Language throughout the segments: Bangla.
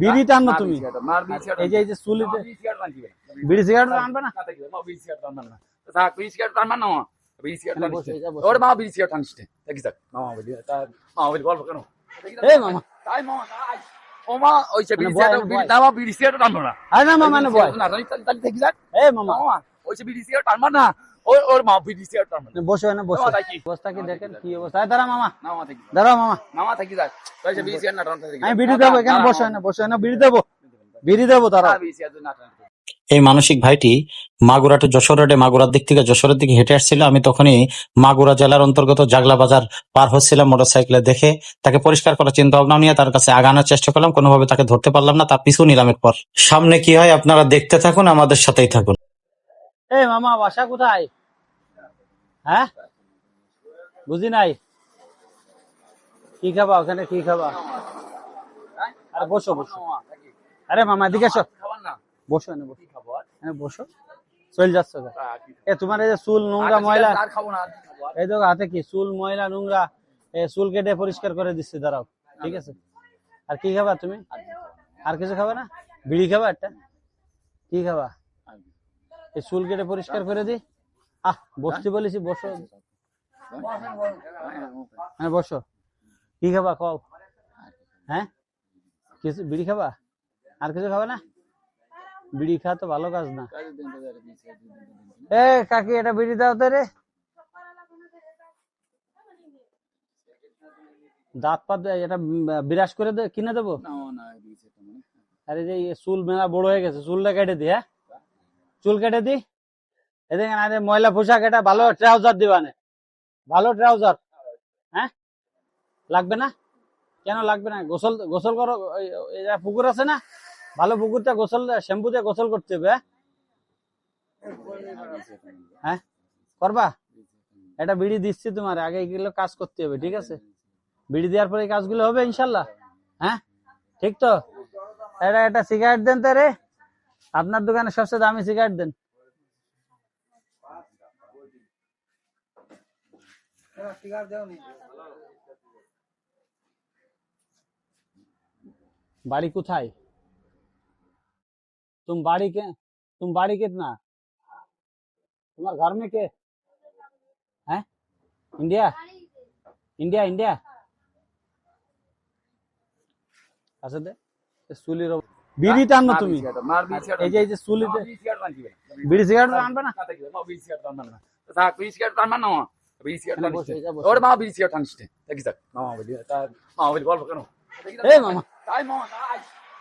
বিড়ি টানো না, তুমি এই যে এই যে চুলিতে বিড়ি সিগারেট আনছি আনবে না বিড়ি সিগারেট আনবে না। বিড়ি সিগারেট আনবে না, বিড়ি সিগারেট বসো। ওরে মা বিড়ি সিগারেট আনিস দেখি যাক। মামা বলি, মামা বলি, গল্প কেন? এই মামা। তাই মামা, তাই। ও মা, ওই সে বিড়ি সিগারেট- বিড়ি- না, বিড়ি সিগারেট আনব না। আরে না মামা না বয় না, তাহলে- তাহলে- তাহলে দেখি যাক। এই মামা মামা, ওই সে বিড়ি সিগারেট আনবে না। ওর- ওর মা বিড়ি সিগারেট আনবে না। না বসো মামা, তাই কি? অবস্থা কি দেখেন? কি অবস্থা? এই দাঁড়া মামা। মামা, থাকি। যাক। মামা। মামা, থাকি যাক। ওই সে বিড়ি সিগারেট থাকি। আমি বিড়ি না, এখানে না, না বসো না বিড়ি দেবো। বিড়ি দেবো দাঁড়াও। না, বিড়ি সিগারেট এই মানসিক ভাইটি মাগুরা টু যশোর রোডে মাগুরার দিক থেকে যশোরের দিকে হেঁটে আসছিল। আমি তখনই মাগুরা জেলার অন্তর্গত জাগলা বাজার পার হচ্ছিলাম মোটরসাইকেলে দেখে। তাকে পরিষ্কার করার চিন্তা ভাবনা নিয়ে তার কাছে আগানোর চেষ্টা করলাম। কোনোভাবে তাকে ধরতে পারলাম না তার পিছু নিলাম এরপর সামনে কি হয় আপনারা দেখতে থাকুন আমাদের সাথেই থাকুন। এই মামা বাসা কোথায়? হ্যাঁ? বুঝি নাই? কি খাবা ওখানে? কি খাবা? আরে বসো বসো। আরে মামা এদিকে এসো। বসো না বসো। চল যাচ্ছ এ তোমার এই যে চুল নোংরা আচ্ছা, ময়লা? এই দেখো হাতে কি? চুল ময়লা নোংরা চুল কেটে পরিষ্কার করে দিচ্ছি দাঁড়াও। ঠিক আছে? আর কি খাবা তুমি? আর কিছু খাবা না? বিড়ি খাবা একটা? কি খাবা? এই চুল কেটে পরিষ্কার করে দি আহ বসতে বলেছি বসো। হ্যাঁ বসো। কি খাবা কও? হ্যাঁ? কিছু বিড়ি খাবা? আর কিছু খাবা না? বিড়ি খাওয়া তো ভালো কাজ না। এ কাকি এটা বিড়ি দাও তো রে। দাঁত পাত এটা বিরাজ করে দে কিনে দেবো? মনে। আরে যে চুল মেলা বড় হয়ে গেছে চুলটা কেটে দি হ্যাঁ? চুল কেটে দি। এদিকে আরে ময়লা পোশাক, এটা ভালো ট্রাউজার দিবানে ভালো ট্রাউজার হ্যাঁ? লাগবে না? কেন লাগবে না? গোসল গোসল করো পুকুর আছে না? ভালো পুকুরটা গোসল, শ্যাম্পু দিয়ে গোসল করতে হবে হ্যাঁ? হ্যাঁ? করবা? এটা বিড়ি দিচ্ছি তোমার, আগে এগুলো কাজ করতে হবে, ঠিক আছে? বিড়ি দেওয়ার পরে কাজগুলো হবে ইনশাল্লাহ হ্যাঁ? ঠিক তো? এটা একটা সিগারেট দেন তো রে। আপনার দোকানে সবচেয়ে দামি সিগারেট দেন बाड़ी कुथाई तुम बाड़ी के तुम बाड़ी कितना तुम्हारे घर में के हैं इंडिया इंडिया इंडिया আচ্ছা দে চুলি বিড়ি টানো তুমি এই যে এই যে চুলি বিড়ি সিগারেট আনবে না না বিড়ি সিগারেট আনবে না। তো বিড়ি সিগারেট আনবে না, বিড়ি সিগারেট এখানে আনিস নে। এটা বসো। ওরে মা বিড়ি সিগারেট আনিস দেখি যাক। মামা বলি, মামা বলি, গল্প কেন? দেখি যাক। এই মামা তাই মামা,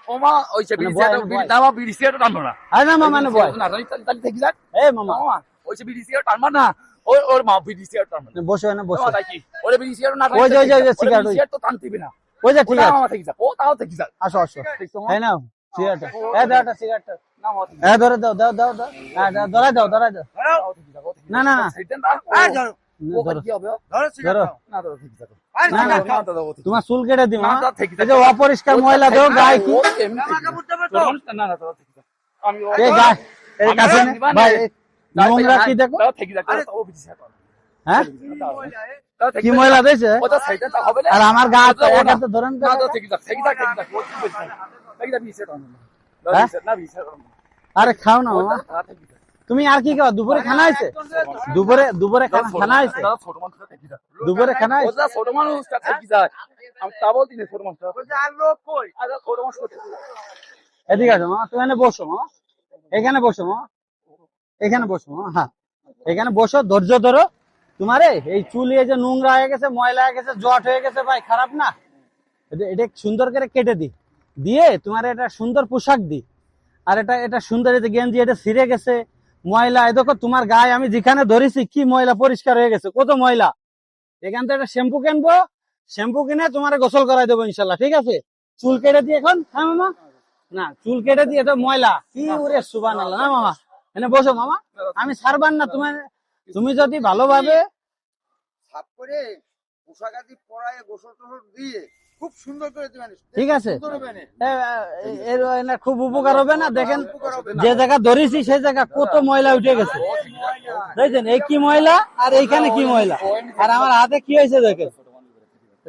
ও মা, ওই সে বিড়ি সিগারেট- বিড়ি- বয়। না, মা, বিড়ি সিগারেট আনব না। আরে না মামা না বয় না, তাহলে- তাহলে- তাহলে দেখি যাক। এই মামা মামা, ওই সে বিড়ি সিগারেট আনবে না। ওর- ওর মা বিড়ি সিগারেট আনবে না। বসো না বসো তাই কি? ওরে বিড়ি সিগারেট না ওই যে, ওই সিগারেট, তো না। ওই যে ও ঠিক আছে। ও তাও থেকে যাক। আসো আসো ঠিক না, ধরে দাও দাও দাও দাও হ্যাঁ ধরে দাও ধরে দাও। না, না, তোমার চুল কেটে হ্যাঁ? আছে। অপরিষ্কার ময়লা দেও গায়ে কি। দিবা নোংরা কি দেখো। হ্যাঁ কি ময়লা দিয়েছে। আর আমার গা ও তো ও না। একাতে ধরেন হ্যাঁ? আরে খাও না মামা। তুমি আর কি খাও? দুপুরে খানা আছে দুপুরে দুপুরে খানা খানা আছে। দুপুরে খানা আছে ছোট। আমি তা না, ছোট। আরে। এদিকে আসো মামা তুমি এখানে বসো মামা এখানে বসো মামা এখানে বসো মামা হ্যাঁ। এখানে বসো ধৈর্য ধরো। তোমারে এই চুল এই যে নোংরা হয়ে গেছে ময়লা হয়ে গেছে জট হয়ে গেছে ভাই খারাপ না? এটা- এটা সুন্দর করে কেটে দি দিয়ে তোমার এটা সুন্দর পোশাক দি। আর এটা এটা সুন্দর গেঞ্জি, এটা ছিঁড়ে গেছে। ময়লা এ দেখো তোমার গায়ে আমি যেখানে ধরেছি, কি ময়লা পরিষ্কার হয়ে গেছে, কত ময়লা। এখান থেকে একটা শ্যাম্পু কিনবো, শ্যাম্পু কিনে তোমার গোসল করাই দেবো ইনশাল্লাহ, ঠিক আছে? চুল কেটে দিয়ে এখন হ্যাঁ মামা? না, চুল কেটে দিয়ে এটা ময়লা, কি ওরে সুবান আল্লাহ না মামা? এনে বসো মামা, আমি ছাড়বান না, তোমার, তুমি যদি ভালোভাবে পোশাক আদি পরায় গোসল টোসল দিয়ে খুব সুন্দর করে দিবেন। ঠিক আছে। এর খুব উপকার হবে না দেখেন যে জায়গা ধরেছি সেই জায়গা কত ময়লা উঠে গেছে। দেখছেন এই কি ময়লা আর এইখানে কি ময়লা? আর আমার হাতে কি হয়েছে দেখেন?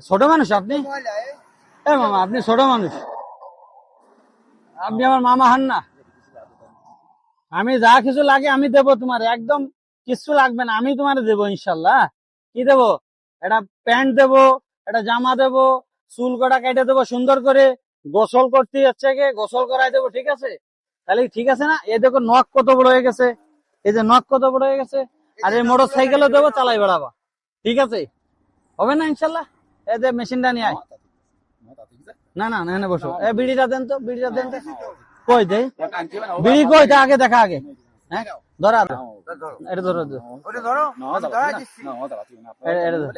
ছোট মানুষ আপনি? এ মামা আপনি ছোট মানুষ। আপনি আমার মামা হন না। আমি যা কিছু লাগে আমি দেবো তোমার একদম কিছু লাগবে না আমি তোমার দেবো ইনশাল্লাহ। কি দেবো? একটা প্যান্ট দেবো একটা জামা দেবো চুল কটা কেটে দেবো সুন্দর করে গোসল করতে হচ্ছে গোসল করাই দেবো ঠিক আছে? তাহলে ঠিক আছে না? এ দেখো নখ কত বড় হয়ে গেছে। এই যে নখ কত বড় হয়ে গেছে। আর এই মোটর সাইকেলও দেবো চালাই বেড়াবা। ঠিক আছে? হবে না ইনশাল্লাহ? এই যে মেশিনটা নিয়ে আয়। না না না বসো। এ বিড়িটা দেন তো বিড়িটা দেন কই দে বিড়ি কই তা আগে দেখা আগে। হ্যাঁ? ধরা এটা ধরো ধরো। ধরো। এটা ধরো।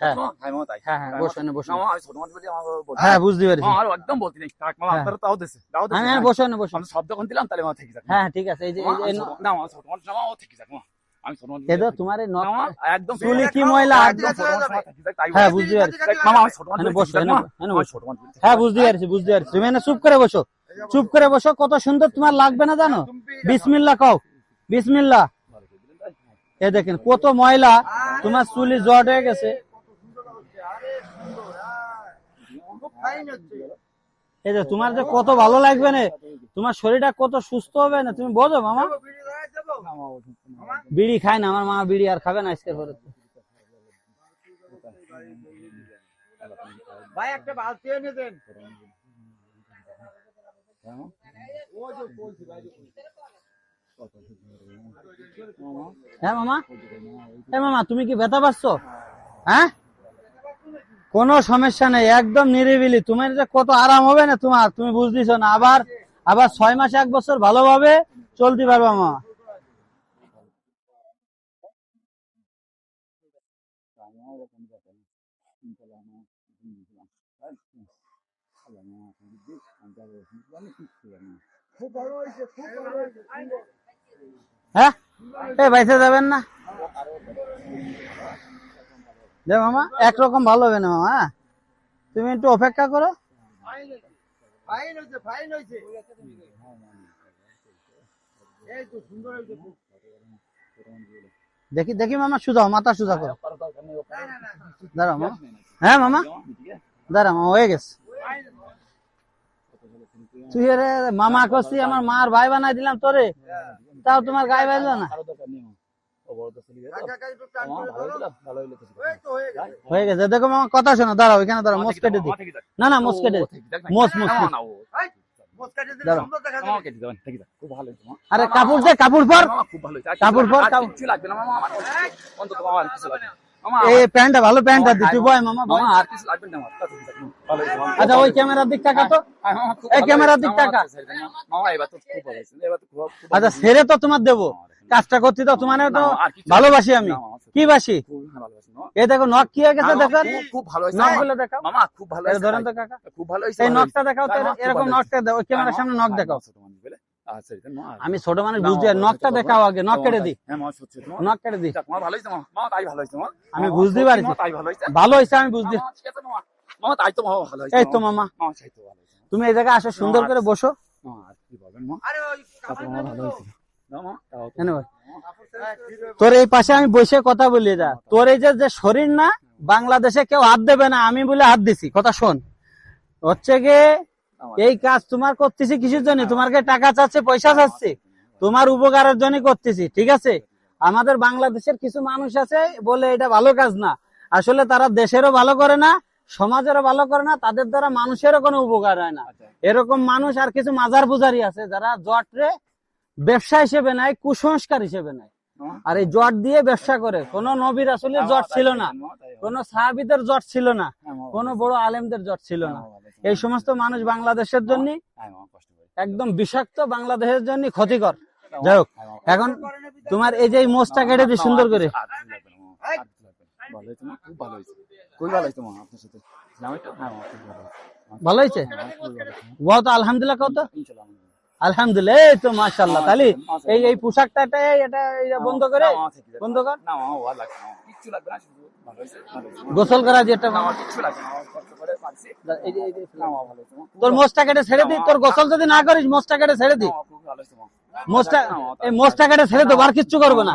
হ্যাঁ। হ্যাঁ হ্যাঁ হ্যাঁ বুঝতে পারছি। একদম বলতে নেই। আপনারা তাও দিছে হ্যাঁ শব্দ কোন দিলাম তাহলে থেকে যাক হ্যাঁ ঠিক আছে এই যে ন- ছোট মানুষ না থেকে যাক চুপ করে বসো। চুপ করে বসো কত সুন্দর তোমার লাগবে না জানো? বিসমিল্লা কও। বিসমিল্লা এ দেখেন কত ময়লা তোমার চুলি জট হয়ে গেছে খুব ফাইন হচ্ছে এই যে তোমার যে কত ভালো লাগবে না তোমার শরীরটা কত সুস্থ হবে না তুমি বোঝো মামা? বিড়ি খায় না আমার মা বিড়ি আর খাবে না আজকের পরে ভাই একটা বালতি এনে দেন। হ্যাঁ মামা? হ্যাঁ মামা তুমি কি ব্যথা পাচ্ছ? হ্যাঁ? কোনো সমস্যা নেই, একদম নিরিবিলি। তোমার যে কত আরাম হবে না তোমার, তুমি বুঝতেছো না। আবার আবার ছয় মাস, এক বছর ভালোভাবে চলতে পারব মামা হ্যাঁ? বাইসে যাবেন না? দে মামা একরকম ভালো হবে না মামা হ্যাঁ? তুমি একটু অপেক্ষা করো। দেখি দেখি মামা সুজাও মাথা সুজা করো। দাঁড়াও মামা। হ্যাঁ মামা দাঁড়া মামা হয়ে গেছে। তুই রে মামা করছি আমার মার ভাই বানাই দিলাম তোরে। তাও তোমার গায়ে বাজলো না। হয়ে গেছে। দেখো মামা কথা শোনো দাঁড়াও এখানে দাঁড়াও মোসকেটে দি। না না। মোস, মোস। আরে কাপড় দে কাপড় পর। মামা, খুব ভালো হয়েছে। আর কাপড় পর, আমার এই প্যান্টটা ভালো প্যান্টটা দি তুই বয় মামা মামা, আর কিছু লাগবে না। আচ্ছা ওই ক্যামেরার দিক টাকা তো? হ্যাঁ, এই ক্যামেরার দিক তাকা। আচ্ছা, মামা, এবার তো খুব ভালো এবার তো খুব- খুব আচ্ছা হয়েছে। সেরে তো তোমার দেবো। কাজটা করতে তো তোমার তো ভালোবাসি আমি। কি বাসি? খুব ভালোবাসি, মামা। এই দেখো নখ কি হয়ে গেছে দেখো। খুব- ভালো হয়েছে, নখগুলো দেখাও। মামা, খুব ভালো ধরেন তো কাকা। খুব ভালো এই নখটা দেখাও তো এরকম নখটা দাও ক্যামেরার সামনে নখ দেখাও। আচ্ছা, আমি ছোট মানুষ বুঝতে নখটা দেখাও আগে নখ কেটে দি হ্যাঁ, মামা, সত্যি, সত্যি, মামা। নখ কেটে দি ভালো হয়েছে, মামা। মামা, তাই ভালো হয়েছে, আমি বুঝতে। তাই ভালো হয়েছে। ভালো হয়েছে আমি বুঝতে মামা, ঠিক আছে, মামা। মামা, তাই তো ভালো হয়েছে, এই তো মামা। তুমি এই জায়গায় আসো সুন্দর করে বসো। আর কি বলবেন, ভালো হয়েছে। তোর এই পাশে আমি বসে কথা বলি যা। তোর এই যে শরীর না বাংলাদেশে কেউ হাত দেবে না আমি বলে হাত দিছি। কথা শোন। হচ্ছে গিয়ে এই কাজ তোমার করতেছি কিসের জন্য? তোমার টাকা চাচ্ছে পয়সা চাচ্ছে। তোমার উপকারের জন্য করতেছি ঠিক আছে? আমাদের বাংলাদেশের কিছু মানুষ আছে বলে এটা ভালো কাজ না। আসলে তারা দেশেরও ভালো করে না সমাজেরও ভালো করে না তাদের দ্বারা মানুষেরও কোনো উপকার হয় না। এরকম মানুষ আর কিছু মাজার পূজারি আছে যারা জটরে ব্যবসা হিসেবে নেয় কুসংস্কার হিসেবে মামা, আর এই জট দিয়ে ব্যবসা করে কোন নবীর আসলে জট ছিল না। কোন সাহাবিদের জট ছিল না হ্যাঁ, কোন বড় আলেমদের জট ছিল না। এই সমস্ত মানুষ বাংলাদেশের জন্য হ্যাঁ। একদম বিষাক্ত বাংলাদেশের জন্য ক্ষতিকর। যাই হোক হ্যাঁ, এখন তোমার এই যে মোচটা কেটে দিই সুন্দর করে। ভালো হয়েছে? হ্যাঁ। বহুত আলহামদুলিল্লাহ কত। আলহামদুলিল্লাহ এই তো তাহলে এই এই পোশাকটা এটা বন্ধ করে। বন্ধ না, লাগবে না। গোসল করা যেটা তোর কেটে ছেড়ে দি তোর গোসল যদি না করিস কেটে ছেড়ে দি। এই কেটে ছেড়ে দেবো আর কিচ্ছু করব না।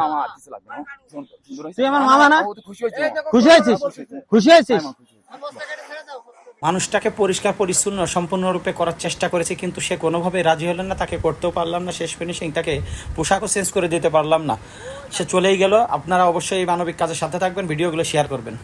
তুই আমার মামা না? খুশি হয়েছিস? খুশি হয়েছিস। মানুষটাকে পরিষ্কার, পরিচ্ছন্ন, সম্পূর্ণরূপে করার চেষ্টা করেছি, কিন্তু সে কোনোভাবে রাজি হলেন না, তাকে করতেও পারলাম না, শেষ ফিনিশিং তাকে পোশাকও চেঞ্জ করে দিতে পারলাম না। সে চলেই গেল, আপনারা অবশ্যই এই মানবিক কাজের সাথে থাকবেন, ভিডিওগুলো শেয়ার করবেন।